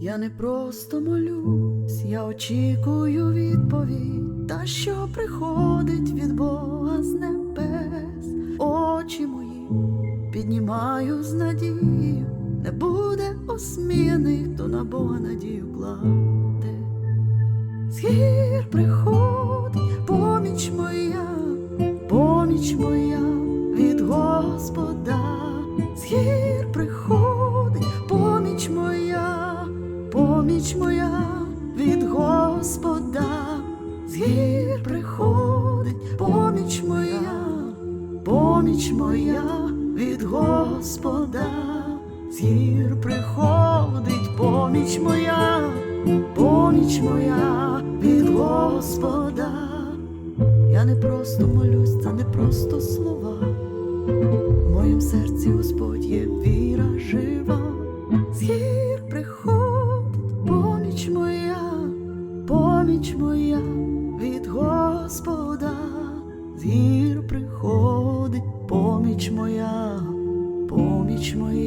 Я не просто молюсь, я очікую відповідь, та що приходить від Бога з небес, очі мої піднімаю з надією, не буде осміяний, хто на Бога надію кладе. З гір приходить поміч моя, поміч моя від Господа, поміч моя від Господа, з гір приходить поміч моя, поміч моя від Господа, з гір приходить поміч моя, поміч моя від Господа. Я не просто молюсь, це не просто слова. В моїм серці Господь є віра жива, Поміч моя від Господа, з гір приходить поміч моя, поміч моя.